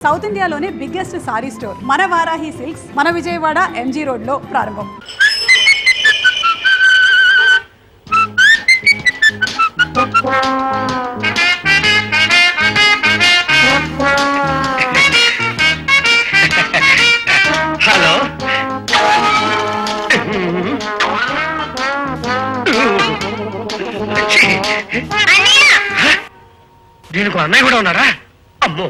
South ఇండియాలోనే biggest sorry store మన Varahi silks మన విజయవాడ ఎంజీ రోడ్లో ప్రారంభం. హలో. దీనికి అన్నయ్య కూడా ఉన్నారా అమ్మో.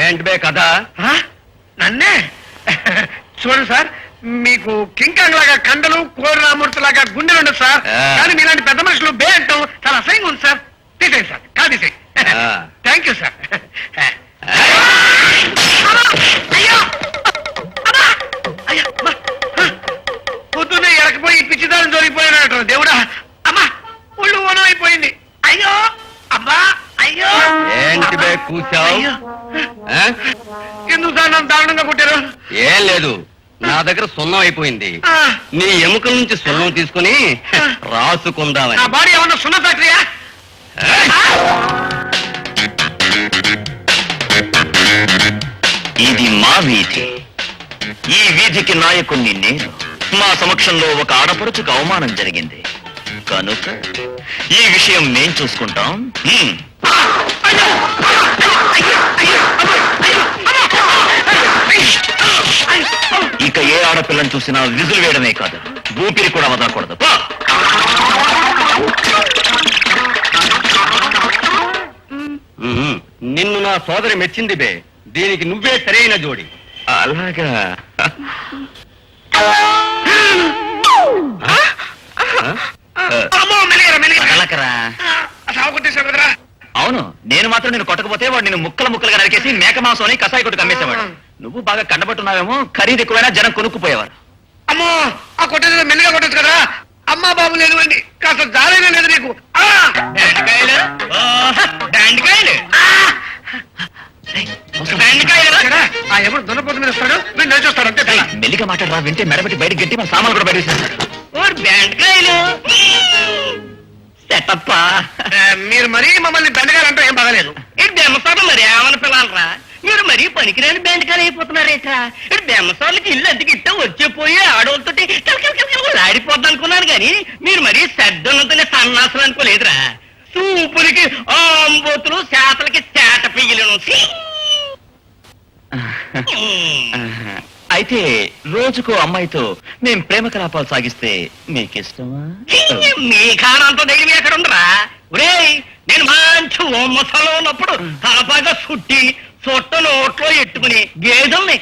ఏంటి బే కదా ఆ? నన్నే? చూడండి సార్ మీకు కింకాంగ్ లాగా కండలు కోరరామూర్తి లాగా గుండెలు ఉండదు సార్. కానీ మీలాంటి పెద్ద మనుషులు బే అంటాం. చాలా అసహ్యంగా ఉంది సార్. తీసేయండి సార్. కాదు. థ్యాంక్ యూ సార్ అయ్యో! అయ్యో, పొద్దున్నే ఎరకపోయి పిచ్చిదారం దొరికిపోయినట్టు దేవుడా అమ్మా ఒళ్ళు ఓనం అయిపోయింది అయ్యో అమ్మా అయ్యో. ఏంటి బే కూర్చావు? అయ్యో. ఎందుకు సార్ నన్ను దారుణంగా కొట్టారు? ఏం లేదు. నా దగ్గర సున్నం అయిపోయింది. ఆ, నీ ఎముకల నుంచి సున్నం తీసుకుని రాసుకుందామని. నా బాడీ ఏమన్నా సున్న ఫ్యాక్టరీయా? ఇది మా వీధి. ఈ వీధికి నాయకుణ్ణి నేను. మా సమక్షంలో ఒక ఆడపడుచుకు అవమానం జరిగింది. కనుక ఈ విషయం మేం చూసుకుంటాం. ఇక ఏ ఆడపిల్లని చూసినా విజులు వేయడమే కాదు ఊపిరి కూడా వదలకూడదు. నిన్ను నా సోదరి మెచ్చింది బే. దీనికి నువ్వే సరైన జోడి. అలాగా. అవును నేను మాత్రం నేను కొట్టకపోతే వాడు నేను ముక్కలు ముక్కలుగా నరికేసి మేక మాంసం అని కసాయి కొట్టుకు అమ్మేసేవాడు. నువ్వు బాగా కండబట్టున్నావేమో ఖరీదు ఎక్కువైనా జనం కొనుక్కుపోయేవారు. అమ్మో ఆ కొట్టేది మెల్లిగా కొట్టచ్చు కదా అమ్మా బాబు లేదు అండి కాస్త జారైనా లేదు నీకు. ఆ! ఎవరు దున్నపోతు మీద వస్తాడు వీడు నడిచొస్తాడు అంతే తేడా. మెల్లిగా మాట్లాడరా వింటే మెడబెట్టి బయటకు గట్టి మన సామాన్లు కూడా బయట సెటప్పా ఆ, మీరు మరీ మమ్మల్ని బెండగాలంటే ఏం బాగలేదు ఇటు బెమ్మసార్లు మరి ఏమన్నా పిల్లలరా మీరు మరీ పనికిరాని బెండకాయలు అయిపోతున్నారేట ఇటు బెమ్మసార్లకి ఇల్లు అద్దెకి ఇట్ట వచ్చే పోయి ఆడవాళ్ళతో ఆడిపోద్ది అనుకున్నాను కానీ మీరు మరీ సర్దున్నతోనే సన్నాసులు అనుకోలేదురా సూపులకి ఆంబోతులు శాతలకి శాట పియ్యలను అయితే రోజుకు అమ్మాయితో మేం ప్రేమ కలాపాలు సాగిస్తే మీకిష్టమా? మీ కానంత ధైర్యం ఎక్కడ ఉండరా ఒరేయ్ నేను మంచి ఓమ్మసలో ఉన్నప్పుడు తలపాగా సుట్టి చుట్ట నోట్లో ఎట్టుకుని గేదెల్ని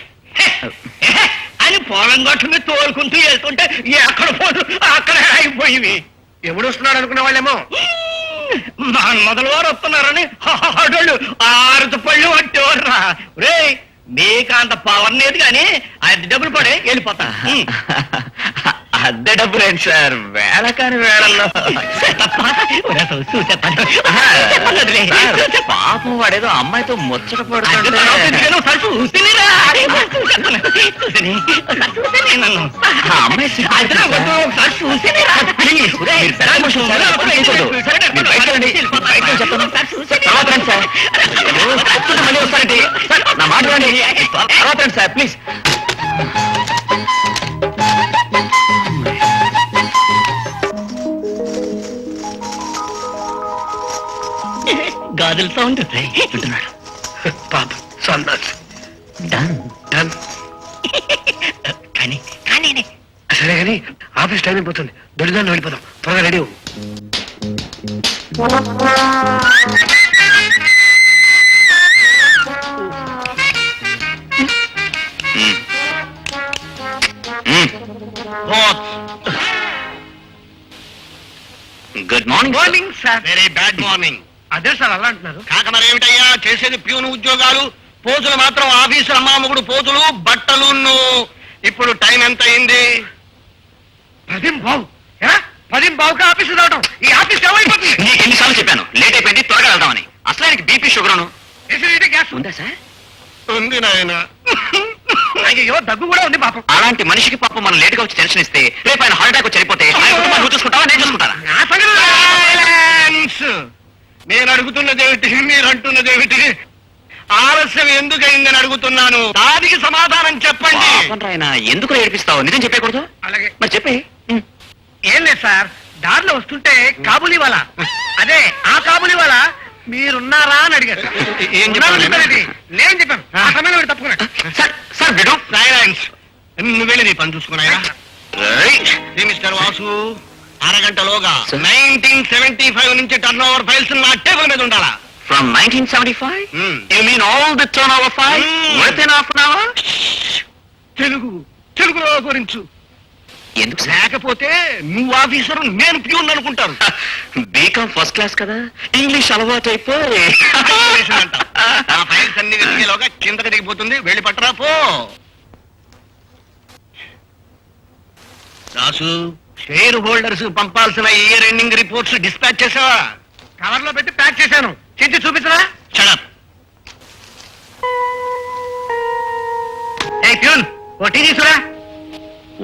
అని పొలం గట్టు మీద తోలుకుంటూ వెళ్తుంటే ఎక్కడ పోదు అక్కడ అయిపోయింది ఎవడు వస్తున్నాడు అనుకునే వాళ్ళేమో మన్మదల వారు వస్తున్నారని. ఆడోళ్ళు ఆరుత పళ్ళు పట్టేవారురా రేయ్ మీకు అంత పవర్ లేదు కానీ అది డబ్బులు పడే వెళ్ళిపోతా. అద్దె డబ్బులేంటి సార్. వేళ కాని వేళల్లో. సార్, పాపం వాడేదో అమ్మాయితో ముచ్చట పడుతుంటే. చూస్తేనేరా? చూసేస్తాను. చూసేనే. ఒకసారి గాజుల సౌండ్ వింటున్నాడు. పాప సన్నాస్ డన్ డన్ కానీ కానీ సరే కానీ ఆఫీస్ టైం అయిపోతుంది. దొడిదాన్ని వెళ్ళిపోదాం. త్వరగా రెడీ అవ్వు. Good morning morning sir very bad morning అదే సార్ అలా అంటున్నారు. కాక మరేమిటయ్యా? చేసేది ప్యూన్ ఉద్యోగాలు పోతులు మాత్రం ఆఫీసు అమ్మాముగుడు పోతులు బట్టలు ఇప్పుడు టైం ఎంత అయింది పదిం బావు. ఏ? పదిం బావుకి ఆఫీస్ రావడం ఈ ఆఫీస్ ఏమైపోతుంది? నీకు ఎన్నిసార్లు చెప్పాను. లేట్ అయిపోయింది త్వరగా వెళ్దామని. అసలు ఆయనకి బీపీ షుగర్ ఎసిడిటీ గ్యాస్. ఉందా సార్? ఉంది నాయన. అయ్యో దగ్గు కూడా ఉంది పాపం. అలాంటి మనిషికి పాపం మనం లేటుగా వచ్చి టెన్షన్ ఇస్తే రేపు ఆయన హార్ట్ అటాక్ వచ్చి చనిపోతే ఆయన కుటుంబాన్ని నువ్వు చూసుకుంటావా నేను చూసుకుంటానా? నా సంగతి Silence! నేను అడుగుతున్నదేమిటి? మీరు అంటున్నదేమిటి? ఆలస్యం ఎందుకయిందని అడుగుతున్నాను. దానికి సమాధానం చెప్పండి. పాపం రాయన ఎందుకు ఏడిపిస్తావు? నిజం చెప్పకూడదు అలాగే. మరి చెప్పే. ఏం లేదు సార్. దారిలో వస్తుంటే కాబులి వాళ్ళ అదే ఆ కాబులి వాళ్ళ మీరున్నారా అని అడిగారు ఏం చెప్పారు. నేను చెప్పాను. ఆ. సమయంలో వీడు తప్పుకున్నాడు సార్ సార్ విడు. నువ్వు వెళ్ళి నీ పని చూసుకున్నాయా మిస్టర్ వాసు. అరగంటలోగా. నైన్టీన్ సెవెంటీ ఫైవ్ నుంచి టర్న్ ఓవర్ ఫైల్స్ నా టేబుల్ మీద ఉండాలా? From nineteen seventy five. You mean all the turn over five Hmm. Within half an hour Telugu తెలుగులో గురించు ఎందుకు? లేకపోతే నువ్వు ఆఫీసర్ నేను ప్యూన్ అనుకుంటారు బీకామ్ ఫస్ట్ క్లాస్ కదా? ఇంగ్లీష్ అలవాటు అయిపోయి. ఆ ఫైల్స్ అన్ని వెతికేలోగా కిందకి దిగిపోతుంది. వెళ్ళి పట్టరా పో. రాసు షేర్ హోల్డర్స్ పంపాల్సిన ఇయర్ ఎండింగ్ రిపోర్ట్స్ డిస్పాచ్ చేసావా? కవర్లో పెట్టి ప్యాక్ చేశాను. చించి చూపించరా? ప్యూన్ ఓ టీ తీసురా.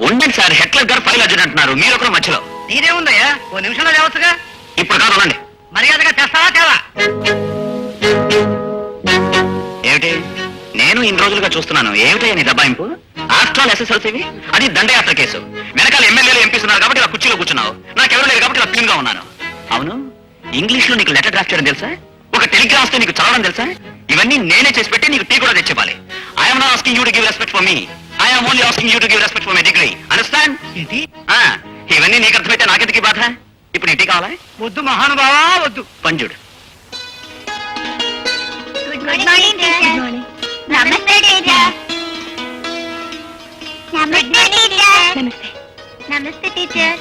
ఉండండి సార్ హెట్లర్ గారు ఫైల్ అర్జెంట్ అంటున్నారు. మీరు ఒకరు మధ్యలో. నీదేముందయ్యా ఓ నిమిషంలో లేవచ్చుగా? ఇప్పుడు కాదు ఉండండి. మర్యాదగా తెస్తావా తేవా? ఏమిటి? నేను ఇన్ని రోజులుగా చూస్తున్నాను. ఏమిటయ్యా నీ దబాయింపు? ఆఫ్టర్ ఆల్ ఎస్ఎస్ఎల్సీవి అది దండయాత్ర కేసు. వెనకాల ఎమ్మెల్యేలు ఎంపీస్ ఉన్నారు కాబట్టి ఇలా కుర్చీలో కూర్చున్నావు. నాకెవరు లేరు కాబట్టి ఇలా ప్యూన్గా ఉన్నాను. అవును? ఇంగ్లీష్లో నీకు లెటర్ డ్రాఫ్ట్ చేయడం తెలుసా? ఒక టెలిగ్రామ్ వస్తే నీకు చదవడం తెలుసా? ఇవన్నీ నేనే చేసి పెట్టి నీకు టీ కూడా తెచ్చివ్వాలి. I'm not asking you to give respect for me I'm only asking you to give respect for my degree understand ఇది ఇవన్నీ నీకు అర్థమైతే నాకెందుకు ఈ బాధ? ఇప్పుడు నీ టీ కావాలా? వద్దు మహానుభావా వద్దు. పంజుడు గుడ్ మార్నింగ్ టీచర్ నమస్తే నమస్తే టీచర్. నమస్తే. నమస్తే టీచర్.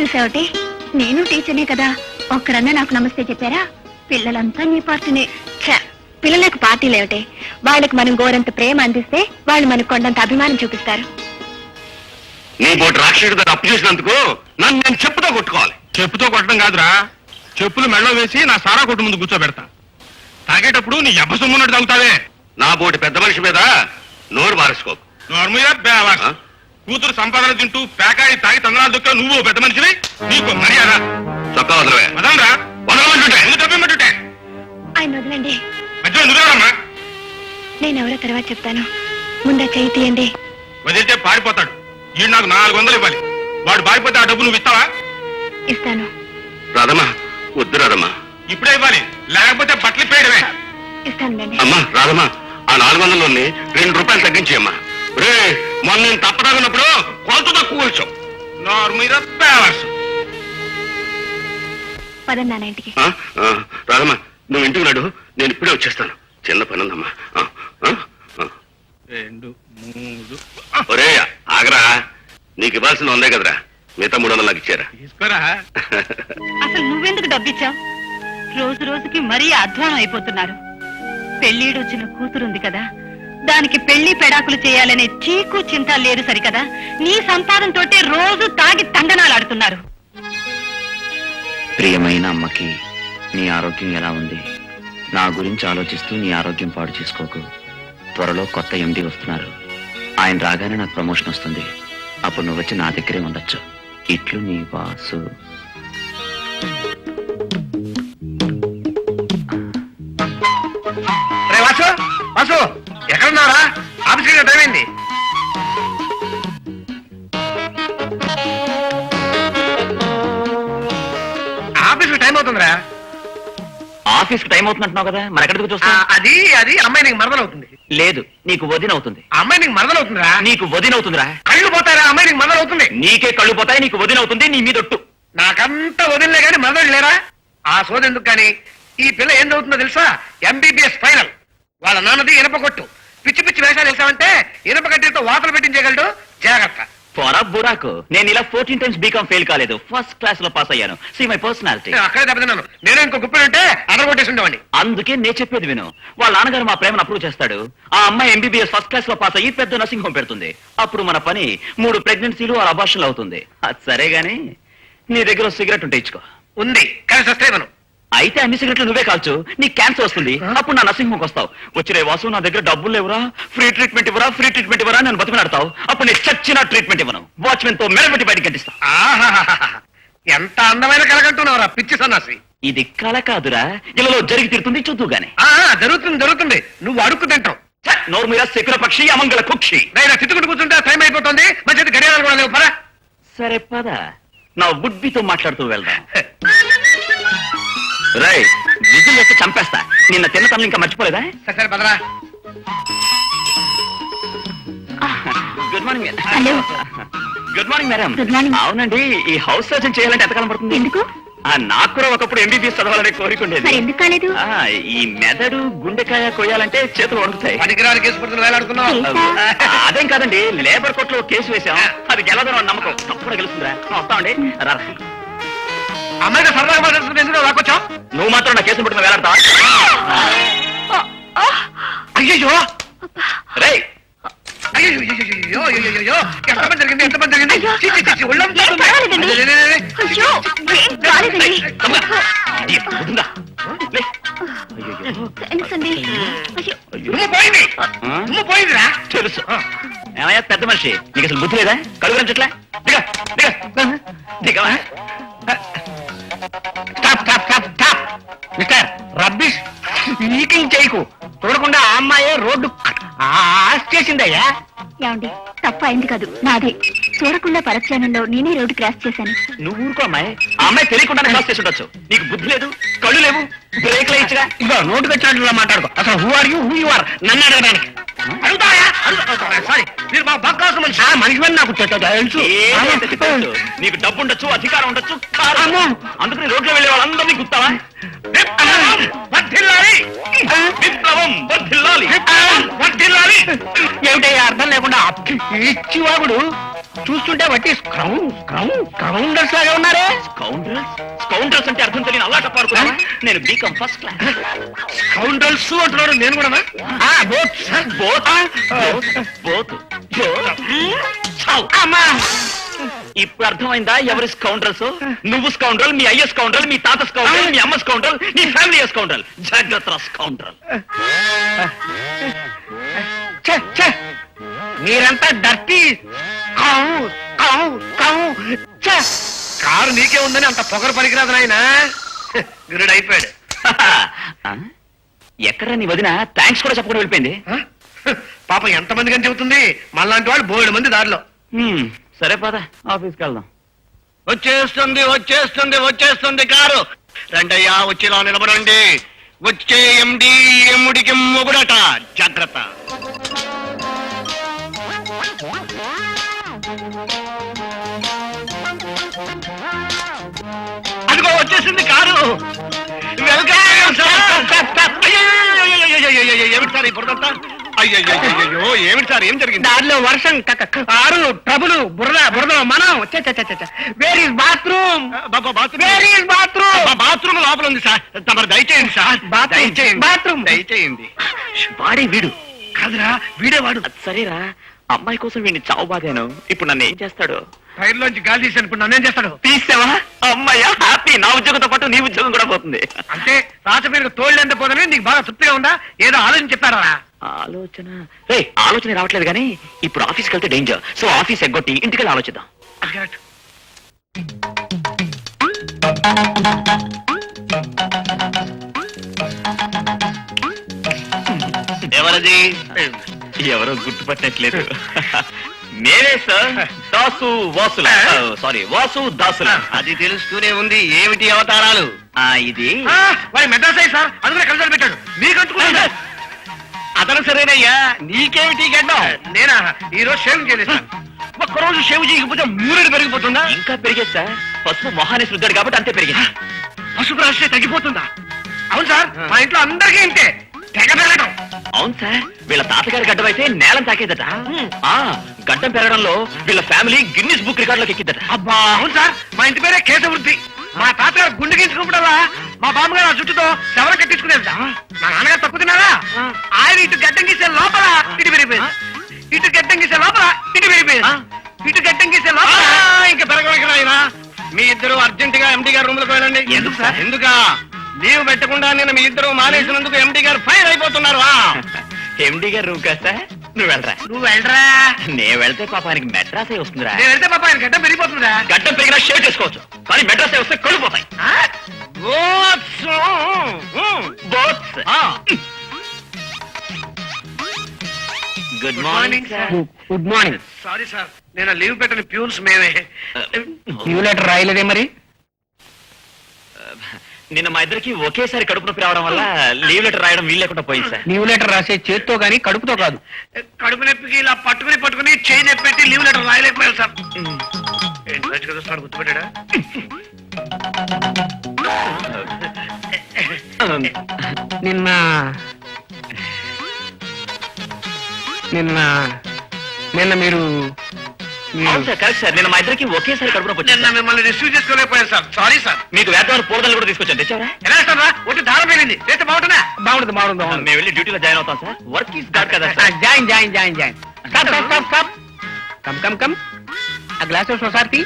చూసావటి? నేను టీచర్నే కదా. ఒక్కరన్నా నాకు నమస్తే చెప్పారా? పిల్లలంతా నీ పార్టీనే. ఛ, పిల్లలకు పార్టీ లేవటే వాళ్ళకి మనం గోరంత ప్రేమ అందిస్తే వాళ్ళు మనకు కొండంత అభిమానం చూపిస్తారు. నీ బోటి రాక్షసుడు గారు అప్పు చేసినందుకు నన్ను నేను చెప్పుతో కొట్టుకోవాలి. చెప్పుతో కొట్టడం కాదురా. చెప్పులు మెళ్ళో వేసి నా సారా కొట్టు ముందు కూర్చోబెడతా. తాగేటప్పుడు నీ ఎబ్బ సొమ్మున్నట్టు తాగుతావే. నా బోటి పెద్ద మనిషి మీద నోరు మారేసుకోకు. కూతురు సంపాదన తింటూ పేకాడి తాగి తందనాలు దొక్క నువ్వు పెద్ద మనిషివి? నీకు మర్యాద. చొక్కా వదలవే మదంరా వదలమంటుంటే. ఎందుకు తప్పమంటుంటే. ఆయన వదలండి. మధ్యలో నువ్వేరమ్మా నేనెవరో తర్వాత చెప్తాను. ముందా చేయి తీయండి. వదిలితే పారిపోతాడు. ఈడు నాకు నాలుగు వందలు ఇవ్వాలి. వాడు పారిపోతే ఆ డబ్బు నువ్వు ఇస్తావా? ఇస్తాను. రాదమ్మా వద్దు రాదమ్మా. ఇప్పుడే ఇవ్వాలి. లేకపోతే బట్టలు పేయడమే ఇస్తానులేండి. అమ్మా రాదమ్మా ఆ నాలుగు వందలని రెండు రూపాయలు తగ్గించి అమ్మా రే మొన్న నేను తప్పదాగున్నప్పుడు కొలత తక్కువ వచ్చావు నోరు మీద పేవర్స్ పదండి నాన్న ఇంటికి. రాదమ్మా నువ్వు ఇంటికి నాడు నేను ఇప్పుడే వచ్చేస్తాను. చిన్న పని ఉందమ్మా ఆ, ఆ, ఆ. రెండు మూడు. ఒరే ఆగరా. నీకు ఇవ్వాల్సిన ఉందే కదరా. మిగతా మూడు వందలు నాకు ఇచ్చారా? తీసుకోరా. అసలు నువ్వెందుకు డబ్బిచ్చావు? రోజు రోజుకి మరీ అధ్వానం అయిపోతున్నారు. పెళ్ళీడు వచ్చిన కూతురుంది కదా. దానికి పెళ్ళి పెడాకులు చేయాలనే చీకు చింత లేదు సరికదా? నీ సంపాదనతోటే రోజు తాగి తండనాలాడుతున్నారు ప్రియమైన అమ్మకి నీ ఆరోగ్యం ఎలా ఉంది? నా గురించి ఆలోచిస్తూ నీ ఆరోగ్యం పాడు చేసుకోకు. త్వరలో కొత్త ఎండి వస్తున్నారు. ఆయన రాగానే నాకు ప్రమోషన్ వస్తుంది. అప్పుడు నువ్వు వచ్చి నా దగ్గరే ఉండొచ్చు. ఇట్లు నీ వాసు. ఆఫీస్కి టైం అవుతున్నట్టున్నావు కదా మరి ఎక్కడికి చూస్తా అది అది అమ్మాయి నీకు మరదలు అవుతుంది. లేదు నీకు వదిన అవుతుంది. అమ్మాయి నీకు మరదలు అవుతుందిరా. నీకు వదిన అవుతుందిరా. కళ్ళు పోతారా అమ్మాయి నీకు మరదలు అవుతుంది. నీకే కళ్ళు పోతాయి నీకు వదిన అవుతుంది నీ మీదొట్టు నాకంతా వదిలే గాని మరదలు లేరా? ఆ సోది ఎందుకు కానీ ఈ పిల్ల ఏం చదువుతుందో తెలుసా? ఎంబీబీఎస్ ఫైనల్ వాళ్ళ నాన్నది ఇనప కొట్టు. పిచ్చి పిచ్చి వేషాలు వేసామంటే ఇనప కట్టితో వాతలు పెట్టించగలడు జాగ్రత్త. పొరా బురాకు. నేను ఇలా ఫోర్టీన్ టైమ్స్ బీకామ్ ఫెయిల్ కాలేదు. ఫస్ట్ క్లాస్లో పాస్ అయ్యాను. సి మై పర్సనాలిటీ అక్కడే దెబ్బతిన్నాను. నేను ఇంకో గుప్పలు ఉంటే అడగొట్టేసి ఉండేవాడిని అందుకే నేను చెప్పేది విను. వాళ్ళ నాన్నగారు మా ప్రేమను అప్రూవ్ చేస్తాడు. ఆ అమ్మాయి ఎంబీబీఎస్ ఫస్ట్ క్లాస్లో పాస్ అయ్యి పెద్ద నర్సింగ్ హోమ్ పెడుతుంది. అప్పుడు మన పని మూడు ప్రెగ్నెన్సీలు ఆ అబార్షన్లు అవుతుంది. అది సరే గాని నీ దగ్గర సిగరెట్ ఉంటే ఇచ్చుకో. ఉంది. కానీ సస్టైవను అయితే అన్ని సిగరెట్లు నువ్వే కాల్చు. నీకు క్యాన్సర్ వస్తుంది. అప్పుడు నా నర్సింగ్ వస్తావు. వచ్చిరే వాసు నా దగ్గర డబ్బులు లేవురా. ఫ్రీ ట్రీట్మెంట్ ఇవ్వరా ఫ్రీ ట్రీట్మెంట్ ఇవ్వరా నేను బతిమలాడతావు. అప్పుడు నేను చచ్చిన ట్రీట్మెంట్ ఇవ్వను. వాచ్మెన్తో మెడబెట్టి బయటికి ఆహాహాహా. ఎంత అందమైన కలగంటున్నావురా పిచ్చి సన్నాసి. ఇది కల కాదురా. ఇలాలో జరిగి తీరుతుంది చూద్దు గాని. ఆ, జరుగుతుంది జరుగుతుంది. నువ్వు అడుక్కు తింటావు. నోరు మీద శకుల పక్షి అమంగళ కుక్షి. నేను తిట్టుకుంటూ కూర్చుంటే టైం అయిపోతుంది. మంచిది గడియారాలు కూడా లేవు పరా సరే పద. నా బుడ్బితో మాట్లాడుతూ వెళ్దాం. రై విజిల్ వేస్తే చంపేస్తా. నిన్న తిన్న తనలు ఇంకా మర్చిపోలేదా? సరే సరే పదరా. Good morning. Good morning madam. Good morning. అవునండి ఈ హౌస్ సర్జన్ చేయాలంటే ఎంతకాలం పడుతుంది? ఎందుకు? ఆ, నాకు కూడా ఒకప్పుడు ఎంబీబీఎస్ చదవాలనే కోరిక ఉండేది. మరి ఎందుకు కాలేదు? ఆ, ఈ మెదడు గుండెకాయ కొయ్యాలంటే చేతులు వణుకుతాయి పనికిరాని కేసు పడుతున్న వేలాడుతున్నావు తెలుసా? ఆ, అదేం కాదండి లేబర్ కోర్టులో కేసు వేసాం అది గెలదని వాడి నమ్మకం. తప్పకుండా గెలుస్తుందిరా. వస్తామండి రా అమ్మాయికి సరదాగా మాట్లాడుతుంటే ఎందుకు రాకొచ్చావు నువ్వు మాత్రం నా కేసును పట్టుకుని వేలాడతావా? అయ్యో రేయ్! అయ్యో అయ్యో ఎంతమంది జరిగింది? ఎంతమంది జరిగింది? అయ్యో. చి, చి, చి, చి, ఒళ్ళంతా ఉంది. అయ్యయ్యో. తెలుసు. ఏమయ్యా పెద్ద మనిషి. నీకు అసలు బుద్ధి లేదా? కడుగు దిగ దిగ. దిగవా? మిస్టర్ రబ్బిష్ లీకింగ్ చేయకు. చూడకుండా ఆ అమ్మాయే రోడ్డు ఆస్ చేసిందయ్యా. ఏమండి తప్ప అయింది కాదు నాదే. చూడకుండా పరధ్యానంలో నేనే రోడ్డు క్రాస్ చేశాను. నువ్వు ఊరుకో అమ్మాయి. ఆ అమ్మాయి తెలియకుండా క్రాస్ చేసి ఉండొచ్చు నీకు బుద్ధి లేదు కళ్ళు లేవు బ్రేక్ ఇచ్చగా ఇదిగో నోటుకు వచ్చినట్లు మాట్లాడుకో. అసలు who are you who you are నన్ను అడగడానికి. అడుగుతాయా సారీ మీరు మా బక్కాసు మనిషి. నాకు తెలుసు. నీకు డబ్బు ఉండొచ్చు అధికారం ఉండొచ్చు. అందుకని రోడ్లో వెళ్ళే వాళ్ళందరినీ గుర్తావా? ఏమిటయ్యా అర్థం లేకుండా ఇచ్చివాగుడు చూస్తుంటే బట్టి స్క్రౌండర్స్ లాగా ఉన్నారే. స్కౌండ్రల్స్? స్కౌండ్రల్స్ అంటే అర్థం తెలియని అల్లాట పాడుకున్నా నేను బీకాం ఫస్ట్ క్లాస్. స్కౌండర్స్ అంటున్నాడు నేను కూడా బోత్ బోత్ బోత్. అమ్మా ఇప్పుడు అర్థమైందా? ఎవరి స్కౌండ్రల్స్ నువ్వు స్కౌండ్రల్ మీ అయ్య స్కౌండ్రల్ మీ తాత స్కౌండ్రల్ మీ అమ్మ స్కౌండ్రల్ నీ ఫ్యామిలీ స్కౌండ్రల్ జాగ్రత్త స్కౌండ్రల్. మీరంతా డర్టీ. కారు నీకే ఉందని అంత పొగరు పనికిరాదు నాయన. గురుడు అయిపోయాడు ఎక్కడ నీ వదిన? థ్యాంక్స్ కూడా చెప్పకుండా వెళ్ళిపోయింది? పాపం ఎంతమంది అని చెబుతుంది? మళ్ళాంటి వాళ్ళు బోడు మంది దారిలో. సరే పద. ఆఫీస్కి వెళ్దాం వచ్చేస్తుంది వచ్చేస్తుంది వచ్చేస్తుంది కారు. రండయ్యా వచ్చిలా నిలబడండి. వచ్చే ఎండి ఎముడికి మొగుడట. జాగ్రత్త. అదిగో వచ్చేసింది కారు. Welcome sir. ఏమిటి సార్ ఈ బురదంతా అయ్యో ఏమిటి సార్ ఏం జరిగింది? దారిలో వర్షం కారు ట్రబుల్ బురద బురద మనం. Where is bathroom where is bathroom bathroom లోపల ఉంది సార్. తమరు దయచేయండి సార్. బాత్రూమ్, దయచేయండి. బాత్రూమ్. దయచేయండి. వాడే వీడు. కాదురా వీడేవాడు అది సరేరా. అమ్మాయి కోసం వీడిని చావు బాగాను ఇప్పుడు నన్ను ఏం చేస్తాడు? టైర్లోంచి గాలి తీసాను ఇప్పుడు నన్నేం చేస్తాడు? తీసావా? అమ్మాయ్యా హ్యాపీ. నా ఉద్యోగంతో పాటు నీ ఉద్యోగం కూడా పోతుంది. అంటే రాసపేరుకు తోళ్ళు ఎంత పోదని నీకు బాగా తృప్తిగా ఉందా? ఏదో ఆలోచన చెప్పారా? ఆలోచన. రే ఆలోచన రావట్లేదు కానీ ఇప్పుడు ఆఫీస్కి వెళ్తే డేంజర్ సో ఆఫీస్ ఎగ్గొట్టి ఇంటికి వెళ్ళి ఆలోచిద్దాం. ఎవరది? ఎవరో గుర్తుపట్టట్లేదు. నేనే సార్. దాసు వాసుల. సారీ వాసు దాసుల. అది తెలుస్తూనే ఉంది. ఏమిటి అవతారాలు? ఆ, ఇది. వాడి మెడ్రాస్ అయ్యి సార్. అందులో కలిసి పెట్టాడు. మీకు అంటుకున్నాడు అతను సరేనయ్యా. నీకేమిటి గడ్డం? నేనా? ఈ రోజు షేవింగ్ చేయలేదు. ఒక్కరోజు సేవ్ చేయకపోతే మూరెడు పెరిగిపోతుందా? ఇంకా పెరిగేది సార్. పసుపు మొహాన్ని శుద్ధాడు కాబట్టి అంతే పెరిగింది. పసుపు రాస్తే తగ్గిపోతుందా? అవును సార్ మా ఇంట్లో అందరికీ ఇంతే. తెగ పెరగడం అవును సార్ వీళ్ళ తాతగారి గడ్డం అయితే నేలం తాకేదట. ఆ గడ్డం పెరగడంలో వీళ్ళ ఫ్యామిలీ గిన్నిస్ బుక్ రికార్డులోకి ఎక్కిద్దట. అబ్బా అవును సార్ మా ఇంటి పేరే కేశవృద్ధి మా తాతగారు గుండె గీసుకున్నప్పుడల్లా మా బామ్మగారు ఆ జుట్టుతో శవరం కట్టించుకునేది మా నాన్నగారు తప్పు తిన్నారా? ఆయన ఇటు గడ్డం గీసే లోపల ఇటు పెరిగిపోయింది ఇటు గడ్డం గీసే లోపల ఇటు పెరిగిపోయింది ఇటు గడ్డం గీసే లోపల ఇంకా పెరగడానికి రాయనా మీ ఇద్దరు అర్జెంట్గా ఎండి గారి రూమ్లోకి వెళ్ళండి. ఎందుకు సార్? ఎందుకా? లీవ్ పెట్టకుండా నేను మీ ఇద్దరు మానేసినందుకు ఎండి గారు ఫైర్ అయిపోతున్నారు. ఎండి గారు నువ్వు కాస్త నువ్వు వెళ్ళరా? నువ్వు వెళ్ళరా? నేను వెళ్తే పాపానికి మెడ్రాసే వస్తుందిరా. నేను వెళ్తే పాప ఆయన గడ్డ పెరిగిపోతుందా గడ్డం పెరిగినా షేర్ చేసుకోవచ్చు. కానీ మెడ్రాసే వస్తే కళ్ళు పోతాయి. బోత్స్ good morning sir good morning sorry sir నేను లీవ్ పెట్టని ప్యూన్స్ మేమే. లీవ్ లెటర్ రాయలేదే మరి? నిన్న మా ఇద్దరికి ఒకేసారి కడుపు నొప్పి రావడం వల్ల లీవ్ లెటర్ రాయడం వీలు లేకుండా పోయింది సార్ లీవ్ లెటర్ రాసే చేత్తో గానీ కడుపుతో కాదు. కడుపు నొప్పికి ఇలా పట్టుకుని పట్టుకుని చేయి నొప్పి పెట్టి లీవ్ లెటర్ రాయలేకపోయారు సార్ మంచిగా చూస్తున్నాడు గుర్తుపెట్టాడా? నిన్న నిన్న నిన్న మీరు కరెక్ట్ సార్. నిన్న మా ఇద్దరికి ఒకేసారి కడుపు నొప్పి నిన్న. మిమ్మల్ని రిసీవ్ చేసుకోలేకపోయాను సార్. Sorry sir. మీకు వేద్దామని పూలదలు కూడా తీసుకొచ్చాను. తెచ్చారా ఎలా ఒకటి దారం పెరిగింది. చేస్తే బాగుంటుందా? బాగుంటుంది బాగుంటుంది మేము వెళ్ళి డ్యూటీలో జాయిన్ అవుతాం సార్. వర్క్ ఈస్ గాడ్ కదా sir. Join join join join. Come come come a glass of society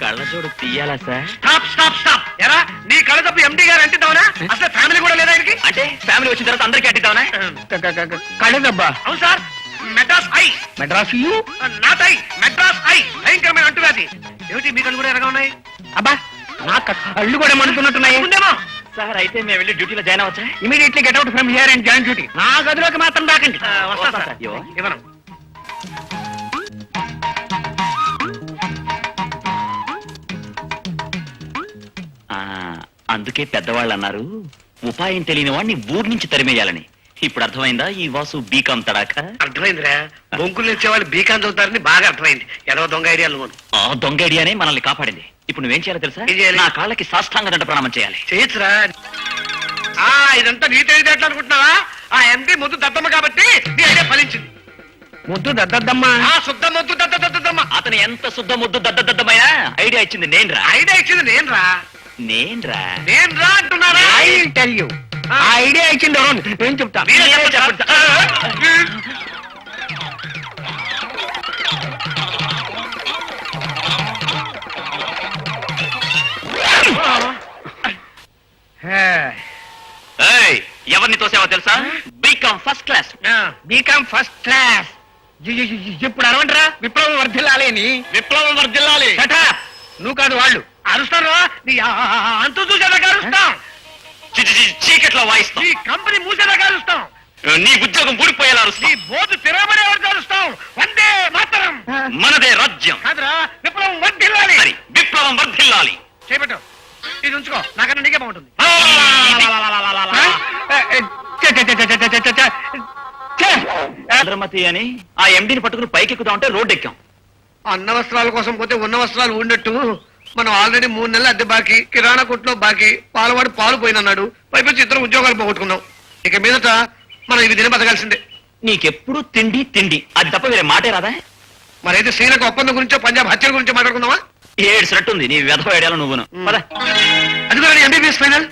కళ్ళజోడు తీయాలా సార్? Stop stop stop. ఎరా నీ కళ్ళ తప్పు ఎండి గారు అంటిద్దామనా అసలు ఫ్యామిలీ కూడా లేదా ఆయనకి అంటే ఫ్యామిలీ వచ్చిన తర్వాత అందరికీ అట్టిద్దామనా కళ్ళదబ్బా అవును sir. Madras eye Madras? You not eye Madras eye భయంకరమైన అంటువ్యాధి. ఏమిటి మీ కళ్ళు కూడా ఎరగా ఉన్నాయి? అబ్బా నా కళ్ళు కూడా మండుతున్నట్టున్నాయి. ఉందేమో సార్ అయితే మేము వెళ్ళి డ్యూటీలో join అవచ్చా immediately get out from here and join duty నా గదిలోకి మాత్రం రాకండి. వస్తా సార్. సార్. ఇవ్వ. ఇవ్వను. అందుకే పెద్దవాళ్ళు అన్నారు ఉపాయం తెలియని వాడిని ఊరి నుంచి తరిమేయాలని. ఇప్పుడు అర్థమైందా ఈ వాసు బీకాం తడాక అర్థమైందిరా. బొంకులు ఇచ్చే వాళ్ళు బీకాన్ చదువుతారని బాగా అర్థమైంది. ఎదవ దొంగ ఐడియాలు ఆ దొంగ ఐడియానే మనల్ని కాపాడింది. ఇప్పుడు నువ్వేం చేయాలో తెలుసా? నా కాళ్ళకి సాష్టాంగ దండ ప్రణామం చేయాలి. చేయొచ్చురా. ఆ ఇదంతా నీ తెలియదేట్లు అనుకుంటున్నావా? ఆ ఎంపీ ముద్దు దద్దమ్మ కాబట్టి నీ ఐడియా ఫలించింది. ముద్దు దద్దమ్మ ఆ శుద్ధ ముద్దు దద్ద దద్దమ్మ అతను ఎంత శుద్ధ ముద్దు దద్ద దద్దమైనా ఐడియా ఇచ్చింది నేనురా. ఐడియా ఇచ్చింది నేను రా నేనురా. నేను రా అంటున్నారా? I will tell you. ఆ. ఐడియా ఇచ్చింది ఎవరు నేను చెప్తా. మీరే చెప్పండి. సార్. ఏయ్, ఎవరిని తోసావో తెలుసా? BCom first class. BCom first class. ఇప్పుడు అరవంటరా? విప్లవం వర్ధిల్లాలి అని విప్లవం Shut up. నువ్వు కాదు వాళ్ళు. అరుస్తారా నీ అంతు చూసేదాకా అరుస్తాం చి- చి- చి- చీకట్లో వాయిస్తాం నీ కంపెనీ మూసేదాకా అరుస్తాం నీ ఉద్యోగం ఊడిపోయేలా నీ అరుస్తాం బోధు తిరగబడే వరకు అరుస్తాం వందే మాతరం మనదే రాజ్యం కాదురా విప్లవం వర్ధిల్లాలి సరే విప్లవం వర్ధిల్లాలి చేపట్టు ఇది ఉంచుకో నాకన్నా నీకే బాగుంటుంది చంద్రమతి అని ఆ ఎండిని పట్టుకుని పైకి ఎక్కుతా ఉంటే రోడ్డు ఎక్కాం అన్న వస్త్రాల కోసం పోతే ఉన్న వస్త్రాలు ఉన్నట్టు మనం ఆల్రెడీ మూడు నెలలు అద్దె బాకీ కిరాణా కొట్లో బాకీ పాలవాడు పాలు పోయినన్నాడు పైపించి ఇద్దరు ఉద్యోగాలు పోగొట్టుకున్నాం. ఇక మీదట మనం ఇవి తిని బతకాల్సిందే. నీకెప్పుడు తిండి తిండి అది తప్ప వేరే మాటే రాదా? మరైతే శ్రీలంక ఒప్పందం గురించో పంజాబ్ హత్యల గురించో మాట్లాడుకుందామా? ఏడ్చినట్టుంది నీ వ్యధ వేడాలు నువ్వును. పద. అది కూడా ఎంబీబీఎస్ ఫైనల్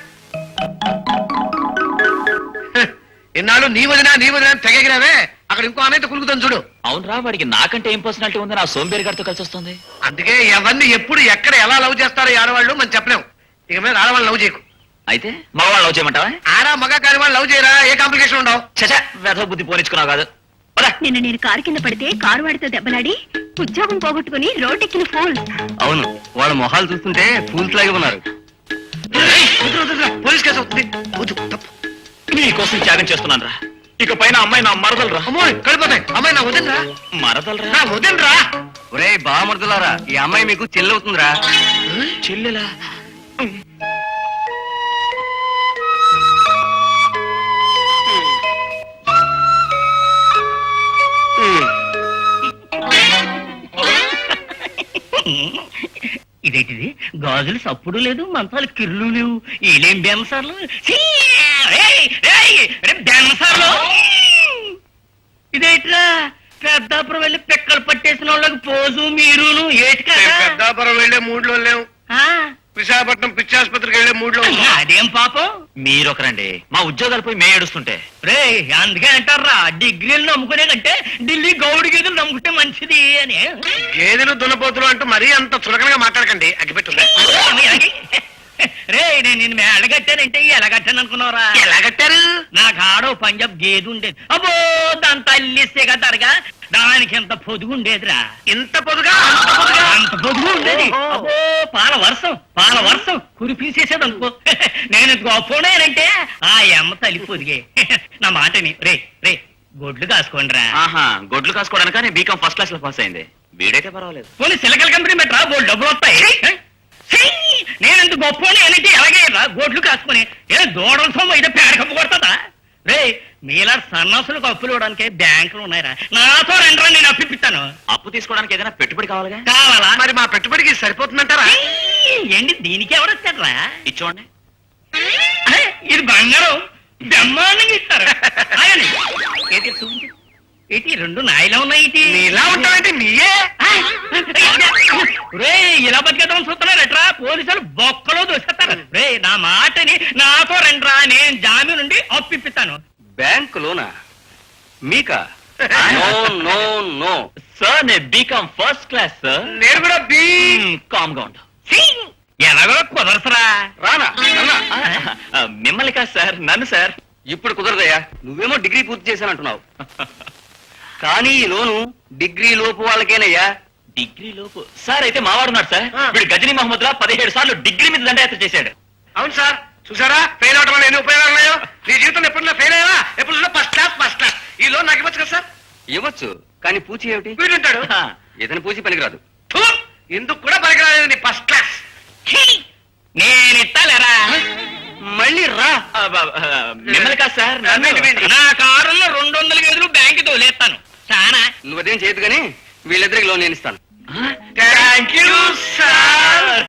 ఇన్నాళ్ళు నీ వదినా నీ వదినా తెగగిరావే. అక్కడ ఇంకో ఆమెతో కులుకుతాను చూడు. అవునరా వాడికి నాకంటే ఏం పర్సనాలిటీ ఉంది నా సోంబేరి గారితో కలిసి వస్తుంది? అందుకే ఎవరిని ఎప్పుడు ఎక్కడ ఎలా లవ్ చేస్తారో ఆడవాళ్ళు మనం చెప్పలేం. ఇక మీద ఆడవాళ్ళు లవ్ చేయకు. అయితే మగవాళ్ళు లవ్ చేయమంటావా? ఆడా మగ కాని వాళ్ళు లవ్ చేయరా? ఏ కాంప్లికేషన్ ఉండవు. చచా వ్యధ బుద్ధి పోనిచ్చుకున్నావు కాదు. నిన్న నేను కారు కింద పడితే కారు వాడితో దెబ్బలాడి ఉద్యోగం పోగొట్టుకుని రోడ్డెక్కిన ఫోన్ అవును వాళ్ళ మొహాలు చూస్తుంటే ఫూల్స్ లాగే ఉన్నారు. పోలీస్ కేసు అవుతుంది నీకోసం త్యాగం చేస్తున్నాను రా ఇక పైన అమ్మాయి నా మరదలరా. అమ్మో కలిపోతాయి అమ్మాయి నా వదినరా. మరదలరా? నా వదినరా. ఒరే బామర్దులారా ఈ అమ్మాయి మీకు చెల్లవుతుందిరా. చెల్లెలా? ఇదేంటిది? గాజులు సప్పుడు లేదు మంచాలు కిర్లు లేవు. ఈలేం బెంసార్లు బెంసార్లు ఇదేంట్రా? పెద్దాపురం వెళ్ళి పిక్కలు పట్టేసిన వాళ్ళకి పోజు మీరును ఏటి కదా? పెద్దాపురం వెళ్ళే మూడ్లో లేవు. ఆ, విశాఖపట్నం పిచ్చాసుపత్రికి వెళ్ళే మూడ్లో అదేం పాపం? మీరొకరండి మా ఉద్యోగాలు పోయి మే ఏడుస్తుంటే. రే అందుకే అంటారా డిగ్రీలు నమ్ముకునే కంటే ఢిల్లీ గౌడి గీదులు నమ్ముకుంటే మంచిది అని. గేదెలు దున్నపోతులు అంటూ మరీ అంత చులకనగా మాట్లాడకండి అగ్గిపెట్టుంది రే నేను నిన్ను మేడ కట్టానంటే ఎలా కట్టాను అనుకున్నావురా ఎలా కట్టారు? నాకు ఆడో పంజాబ్ గేది ఉండేది. అబ్బో దాని తల్లిస్తే కదరగా దానికి ఎంత పొదుగు ఉండేదిరా. ఇంత పొదుగా? అంత పొదుగా అంత పొదుగు ఉండేది. అబ్బో పాల వర్షం పాల వర్షం కురిపించేసేది అనుకో నేను గొప్పనేనంటే ఆ అమ్మ తల్లి పొదిగే. నా మాటని రే రే గొడ్లు కాసుకోండిరా. ఆహా గొడ్లు కాసుకోవడానికని బీకాం ఫస్ట్ క్లాస్లో పాస్ అయింది. వీడైతే పర్వాలేదు. పోనీ సిలకల కంపెనీ పెట్టరా బోల్ డబ్బులు వస్తాయి! నేనంత గొప్ప నేనంటే ఎలాగే? రా గోట్లు కాసుకుని. ఏ దూడల సొమ్ము అయితే పేడ కప్పు కొడతా రే మీలా సన్నాసులకు అప్పులు ఇవ్వడానికి బ్యాంకులు ఉన్నాయిరా. నాతో రెండరా నేను అప్పిస్తాను అప్పు తీసుకోవడానికి ఏదైనా పెట్టుబడి కావాలిగా? కావాలా? మరి మా పెట్టుబడికి సరిపోతుందంటారా! ఏంటి దీనికి ఎవరు వచ్చాడ్రా ఇచ్చోండి. అరే, ఇది బంగారం. బ్రహ్మాండంగా ఇస్తారు. ఏంటి చూపించు. ఏంటి రెండు నాయలా ఉన్నాయి ఏంటి? నీలా ఉంటావంటే? నీయే? రే ఇలా బతికేద్దాం చూస్తున్నారు ఎట్రా పోలీసులు బొక్కలో దూసేస్తారు. రే నా మాటని నాతో రండ్రా నేను జామీన్ నుండి అప్పిస్తాను. బ్యాంక్ లోనా మీకా? No no no. సార్ నేను బీకాం ఫస్ట్ క్లాస్ సార్. నేను కూడా బి కామ్గా ఉండు. ఎలాగో కుదరసరా రానా మిమ్మల్ని కాదు సార్ నన్ను సార్. ఇప్పుడు కుదరదయ్యా. నువ్వేమో డిగ్రీ పూర్తి చేశానంటున్నావు. కానీ ఈ లోను డిగ్రీ లోపు వాళ్ళకేనయ్యా. డిగ్రీ లోపు? సార్ అయితే మావాడున్నాడు సార్. వీడు గజనీ మహమ్మద్ లా పదిహేడు సార్లు డిగ్రీ మీద దండయాత్ర చేశాడు. అవును సార్. చూసారా? ఫెయిల్ అవడం వల్ల ఎన్ని ఉపయోగాలు ఉన్నాయో? నీ జీవితంలో ఎప్పుడన్నా ఫెయిల్ అయ్యావా? ఎప్పుడు ఫస్ట్ క్లాస్ ఫస్ట్ క్లాస్ ఈ లోన్ నాకు ఇవ్వచ్చు కదా సార్? ఇవ్వచ్చు. కానీ పూచి ఏమిటి? వీడుంటాడు ఇతని పూచి పనికిరాదు. ఎందుకు కూడా పనికిరాలేదు నీ ఫస్ట్ క్లాస్ నేను ఇస్తాలేరా మళ్ళీ రా. మిమ్మల్ని కాదు సార్ నా కారులో రెండు వందల గదులు బ్యాంకు తోలేస్తాను చాలా నువ్వు అదేం చేయదు కానీ వీళ్ళిద్దరికి లోన్ నేను ఇస్తాను. Thank you sir